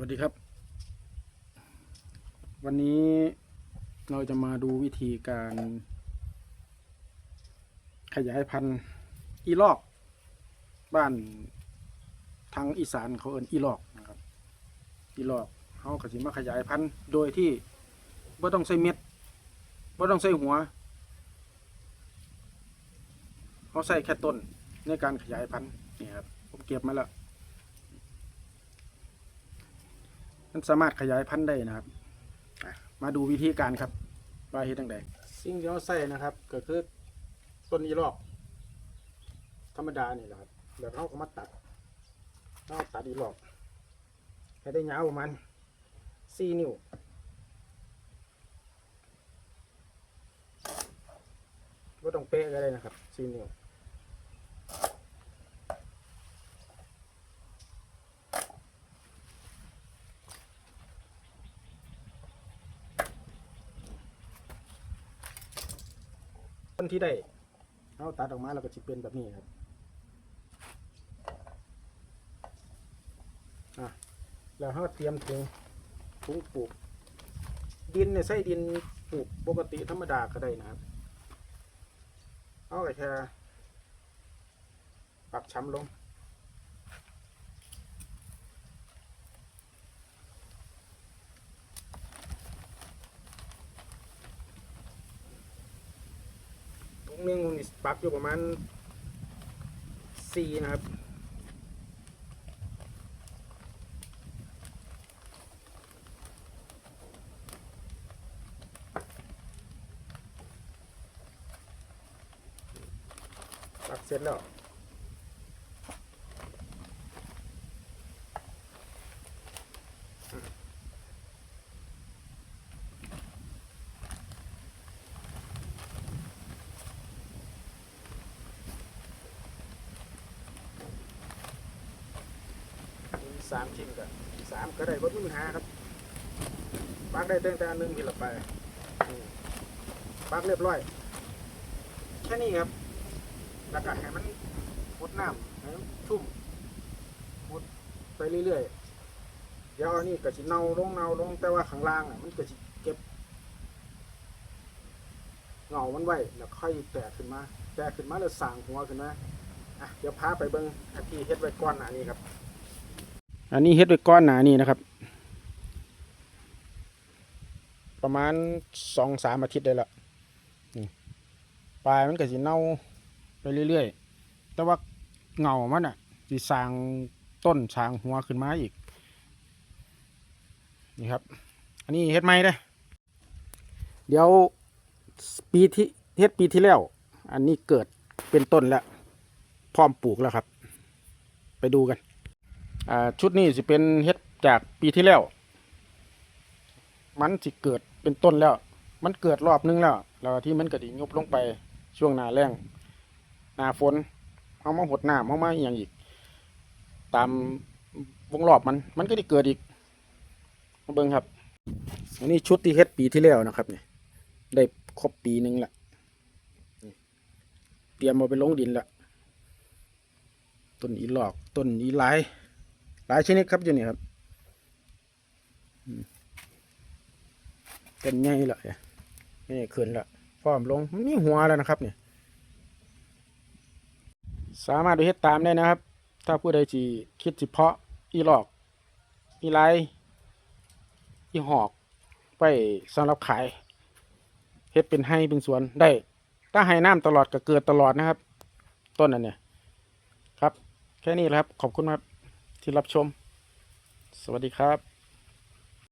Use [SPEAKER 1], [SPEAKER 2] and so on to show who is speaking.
[SPEAKER 1] วัสดีครับ วันนี้เราจะมาดูวิธีการ ขยายพันธุ์อีลอก บ้านทางอีสานเขาเอิ้นอีลอกนะครับอีลอกเขาก็สิมาขยายพันธุ์โดยที่บ่ต้องใส่เม็ดบ่ต้องใส่หัวเขาใส่แค่ต้นในการขยายพันธุ์นี่ครับผมเก็บมาแล้ว มันสามารถขยายพันธุ์ได้นะครับ มาดูวิธีการครับว่าเฮ็ดจังไดสิ่งที่เราใส่นะครับก็คือต้นยีรอก ธรรมดานี่แหละครับแล้วเขาก็มาตัดเขาตัดอีรอกให้ได้ยาวประมาณสี่นิ้วก็ต้องเป๊ะก็ได้นะครับสี่นิ้ว นที่ได้เอาตัดออกมาแล้วก็จะเป็นแบบนี้ครับอะแล้วเขาเตรียมถุงถุงปลูก ดินเนี่ยใส่ดินปลูกปกติธรรมดาก็ได้นะครับ เอาแค่ปักช้ำลง หนึ่งนี่ปักอยู่ประมาณสี่นะครับปักเสร็จแล้ว มี สามชิ้นกันสามก็ได้วัดมีปัญหาครับปักได้ตั้งแต่หนึ่งที่ละไปปักเรียบร้อยแค่นี้ครับแล้วก็ให้มันพดน้ำให้มันชุ่มพดไปเรื่อยๆเดี๋ยวอันนี้ก็สิเนาลงเนาลงแต่ว่าข้างล่างอะมันก็สิเก็บเงามันไว้แล้วค่อยแตกขึ้นมา แตกขึ้นมาแล้วสางหัวขึ้นมาอะเดี๋ยวพาไปเบิ้งอันที่เฮ็ดไว้ก่อนหน้านี้ครับ อันนี้เฮ็ดไว้ก้อนหนานี่นะครับ ประมาณสองสามอาทิตย์ได้ละนี่ปลายมันก็สิเน่าไปเรื่อยๆ แต่ว่าเงามันอะสิสร้างต้นสร้างหัวขึ้นมาอีก นี่ครับ อันนี้เฮ็ดไม่ได้เดี๋ยวปีที่เฮ็ดปีที่แล้ว อันนี้เกิดเป็นต้นแล้ว พร้อมปลูกแล้วครับ ไปดูกัน อ่าชุดนี้สิเป็นเฮ็ดจากปีที่แล้ว มันสิเกิดเป็นต้นแล้ว มันเกิดรอบนึงแล้วแล้วที่มันก็ไดียุบลงไปช่วงหน้าแล้งหน้าฝนเอามาหดหน้ำเอามาอย่างอีก ตามวงรอบมัน มันก็ได้เกิดอีกมาเบิ่งครับอันนี้ชุดที่เฮ็ดปีที่แล้วนะครับเนี่ยได้ครบปีหนึ่งละเตรียมเอาไปลงดินละต้นอีหลอกต้นอีหล ลายชนิดครับอยู่นี่ครับเป็นไงล่ะเนี่ยนี่ขึ้นละพร้อมลงมันมีหัวแล้วนะครับเนี่ยสามารถไปเฮ็ดตามได้นะครับ ถ้าผู้ใดจีคิดสิเพาะอีหลอกอีไลอีหอกไปสำหรับขายเฮ็ดเป็นให้เป็นสวนได้ ถ้าให้น้ำตลอดก็เกิดตลอดนะครับ ต้นอันเนี่ยครับ แค่นี้แหละครับ ขอบคุณครับ ที่รับชม สวัสดีครับ